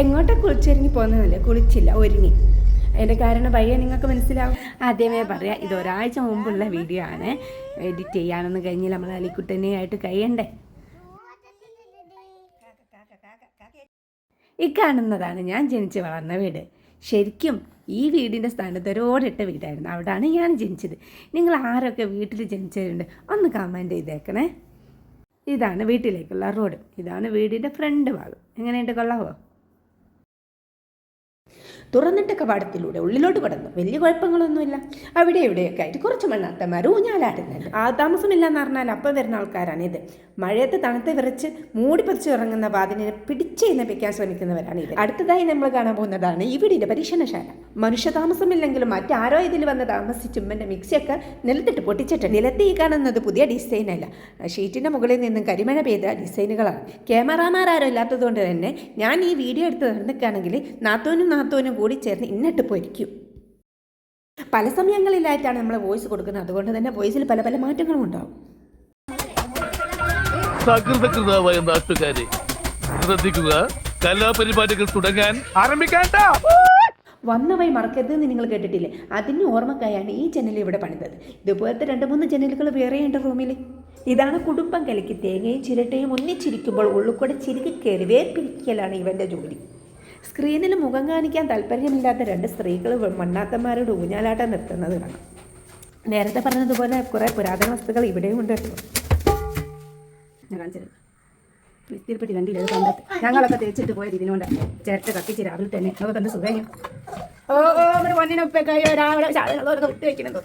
എങ്ങോട്ടാ കുളിച്ചൊരുങ്ങി പോകുന്നതല്ലേ കുളിച്ചില്ല ഒരുങ്ങി. അതിന്റെ കാരണം വയ്യ നിങ്ങൾക്ക് മനസ്സിലാവും? ആദ്യമേ പറയാം ഇത് ഒരാഴ്ച മുമ്പുള്ള വീഡിയോ ആണ്. എഡിറ്റ് ചെയ്യാനൊന്നും കഴിഞ്ഞ് നമ്മൾ അലിക്കുട്ടനെയായിട്ട് കഴിയണ്ടേ? ഈ കാണുന്നതാണ് ഞാൻ ജനിച്ച് വളർന്ന വീട്. ശരിക്കും ഈ വീടിന്റെ സ്ഥാനത്ത് ഒരു വീടായിരുന്നു. അവിടെയാണ് ഞാൻ ജനിച്ചത്. നിങ്ങൾ ആരൊക്കെ വീട്ടിൽ ജനിച്ചവരുണ്ട്? ഒന്ന് കമന്റ് ചെയ്തേക്കണേ. ഇതാണ് വീട്ടിലേക്കുള്ള റോഡ്. ഇതാണ് വീടിന്റെ ഫ്രണ്ട് ഭാഗം. എങ്ങനെയുണ്ട് കൊള്ളാവോ? തുറന്നിട്ട കവാടത്തിലൂടെ ഉള്ളിലോട്ട് കടന്നു. വലിയ കുഴപ്പങ്ങളൊന്നുമില്ല. അവിടെ ഇവിടെയൊക്കെ ആയിട്ട് കുറച്ച് മണ്ണാത്തമാർ ഊഞ്ഞാലാടുന്നുണ്ട്. ആ താമസമില്ല എന്ന് പറഞ്ഞാൽ അപ്പം വരുന്ന ആൾക്കാരാണ് ഇത് മഴയത്ത് തണുത്ത് വിറച്ച് മൂടി പറിച്ച് ഇറങ്ങുന്ന വാതിലിനെ പിടിച്ച് നപ്പിക്കാൻ ശ്രമിക്കുന്നവരാണ് ഇത് അടുത്തതായി നമ്മൾ കാണാൻ പോകുന്നതാണ് വീടിന്റെ പരീക്ഷണശാല. മനുഷ്യ താമസമില്ലെങ്കിലും മറ്റാരോ ഇതിൽ വന്ന് താമസിച്ച് ഉമ്മന്റെ മിക്സിയൊക്കെ നിലത്തിട്ട് പൊട്ടിച്ചിട്ടുണ്ട്. നിലത്ത് ഈ കാണുന്നത് പുതിയ ഡിസൈനല്ല ഷീറ്റിന്റെ മുകളിൽ നിന്നും കരിമഴ പെയ്ത ഡിസൈനുകളാണ്. ക്യാമറാമാരാരോ ഇല്ലാത്തതുകൊണ്ട് തന്നെ ഞാൻ ഈ വീഡിയോ എടുത്ത് നടന്നിക്കുകയാണെങ്കിൽ നാത്തോനും നാത്തോനും കൂടി ചേർന്ന് ഇന്നിട്ട് പൊരിക്കും പല സമയങ്ങളിലായിട്ടാണ് നമ്മൾ വോയിസ് കൊടുക്കുന്നത്. അതുകൊണ്ട് തന്നെ വോയിസിൽ പല പല മാറ്റങ്ങളും ഉണ്ടാവും. സകൃതകൃതാവായ നാട്ടുകാരെ ശ്രദ്ധിക്കുക. കലാപരിപാടികൾ തുടങ്ങാൻ ആരംഭിക്കാൻ വന്നവയി മറക്കരുത് മറക്കരുതെന്ന് നിങ്ങൾ കേട്ടിട്ടില്ലേ? അതിന് ഓർമ്മക്കായാണ് ഈ ജനൽ ഇവിടെ പണിതത്. ഇതുപോലത്തെ രണ്ട് മൂന്ന് ജനലുകൾ ഉണ്ട് റൂമിൽ ഇതാണ് കുടുംബം കലക്കി തേങ്ങയും ചിരട്ടയും ഒന്നിച്ചിരിക്കുമ്പോൾ ഉള്ളിക്കൂടെ ചിരികി കയറി വേർപിരിക്കലാണ് ഇവന്റെ ജോലി. സ്ക്രീനിൽ മുഖം കാണിക്കാൻ താല്പര്യമില്ലാത്ത രണ്ട് സ്ത്രീകൾ മണ്ണാത്തന്മാരോട് ഊഞ്ഞാലാട്ടം നിർത്തുന്നത് കാണാം. നേരത്തെ പറഞ്ഞതുപോലെ കുറേ പുരാതന വസ്തുക്കൾ ഇവിടെയും ഉണ്ട് കേട്ടോ. ഞാൻ കാണിച്ചത് ഭിത്തിയിൽപ്പെട്ടി കണ്ടില്ല? അത് കണ്ടത് ഞങ്ങളൊക്കെ തേച്ചിട്ട് പോയത് ഇതിനോണ്ട്. ചേർത്ത് കത്തിച്ച് രാവിലെ തന്നെ. അതൊക്കെ കണ്ട് സുഖം ഓ ഓ നമ്മുടെ പൊന്നിനെ കഴിയോ രാവിലെ സാധനങ്ങളൊക്കെ വിട്ട് വയ്ക്കണത്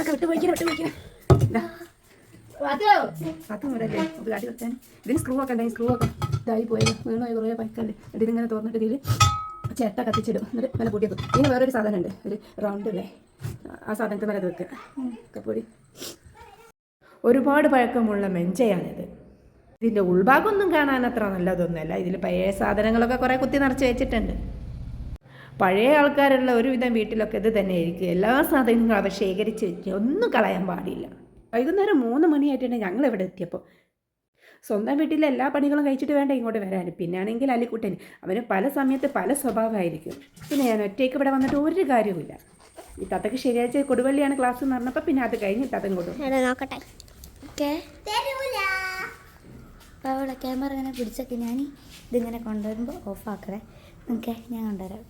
ഒക്കെ വിട്ട് പോയിക്കണം വിട്ട് പോയിക്കണം. ഇവിടെ കാട്ടി വെച്ചാൽ ഇതിന് സ്ക്രൂ ഒക്കെ ഉണ്ടായി സ്ക്രൂ ഒക്കെ ഇതായി പോയത്. വീണോ കുറേ പൈക്കല്ലേ ഇതിങ്ങനെ തുറന്നിട്ട് ഇതിൽ ചേട്ട കത്തിച്ചിടും. എന്നിട്ട് നല്ല പൊട്ടിയത് ഇനി വേറൊരു സാധനം ഉണ്ട് ഒരു റൗണ്ട് അല്ലേ ആ സാധനത്തിൽ മേലെ അത് വെക്കുക കപ്പൊടി ഒരുപാട് പഴക്കമുള്ള മെഞ്ചയാണിത്. ഇതിന്റെ ഉൾഭാഗമൊന്നും കാണാൻ അത്ര നല്ലതൊന്നുമല്ല. ഇതിൽ പഴയ സാധനങ്ങളൊക്കെ കുറേ കുത്തി നിറച്ച് വെച്ചിട്ടുണ്ട്. പഴയ ആൾക്കാരുള്ള ഒരുവിധം വീട്ടിലൊക്കെ ഇത് തന്നെ ആയിരിക്കും എല്ലാ സാധനങ്ങളും അവർ ശേഖരിച്ച് വെച്ച് ഒന്നും കളയാൻ പാടില്ല. വൈകുന്നേരം മൂന്ന് മണിയായിട്ടാണ് ഞങ്ങൾ ഇവിടെ എത്തിയപ്പോൾ. സ്വന്തം വീട്ടിലെ എല്ലാ പണികളും കഴിച്ചിട്ട് വേണ്ട ഇങ്ങോട്ട് വരാൻ പിന്നാണെങ്കിൽ അലിക്കുട്ടൻ. അവന് പല സമയത്ത് പല സ്വഭാവമായിരിക്കും. പിന്നെ ഞാൻ ഒറ്റയ്ക്ക് ഇവിടെ വന്നിട്ട് ഒരു കാര്യവുമില്ല. ഈ തത്തക്ക് ശനിയാഴ്ച കൊടുവള്ളിയാണ് ക്ലാസ് എന്ന് പറഞ്ഞപ്പോൾ പിന്നെ അത് കഴിഞ്ഞ് തത്തൻ കൊടുക്കും. ഓക്കെ. അപ്പോൾ അവിടെ ക്യാമറ ഇങ്ങനെ പിടിച്ചൊക്കെ ഞാൻ ഇതിങ്ങനെ കൊണ്ടുവരുമ്പോൾ ഓഫ് ഓഫാക്കണേ ഓക്കെ ഞാൻ കൊണ്ടുവരാം.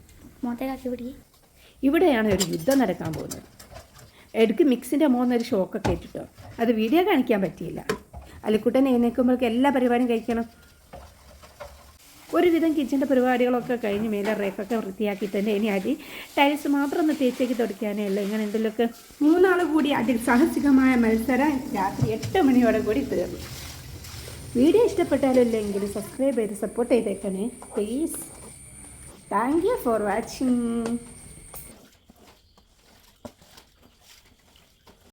മോത്തെ കാക്കി പിടി ഇവിടെയാണ് ഒരു യുദ്ധം നടക്കാൻ പോകുന്നത്. എടുക്ക് മിക്സിന്റെ മോന്നൊരു ഒരു ഷോക്കൊക്കെ ഇട്ടിട്ടോ അത് വീഡിയോ കാണിക്കാൻ പറ്റിയില്ല. അലിക്കുട്ടൻ എഴുന്നേൽക്കുമ്പോഴേക്ക് എല്ലാ പരിപാടിയും കഴിക്കണം. ഒരുവിധം കിച്ചന്റെ പരിപാടികളൊക്കെ കഴിഞ്ഞ് മേലെ റേക്കൊക്കെ വൃത്തിയാക്കി തന്നെ ഇനി അടി ടൈൽസ് മാത്രം ഒന്ന് തേച്ചേക്ക് തുടയ്ക്കാനേ ഉള്ളൂ. ഇങ്ങനെ എന്തെങ്കിലുമൊക്കെ മൂന്നാൾ കൂടി അതിസാഹസികമായ മത്സരം രാത്രി എട്ട് മണിയോടെ കൂടി തീർന്നു. വീഡിയോ ഇഷ്ടപ്പെട്ടാലല്ലെങ്കിൽ സബ്സ്ക്രൈബ് ചെയ്ത് സപ്പോർട്ട് ചെയ്തേക്കണേ. Please thank you for watching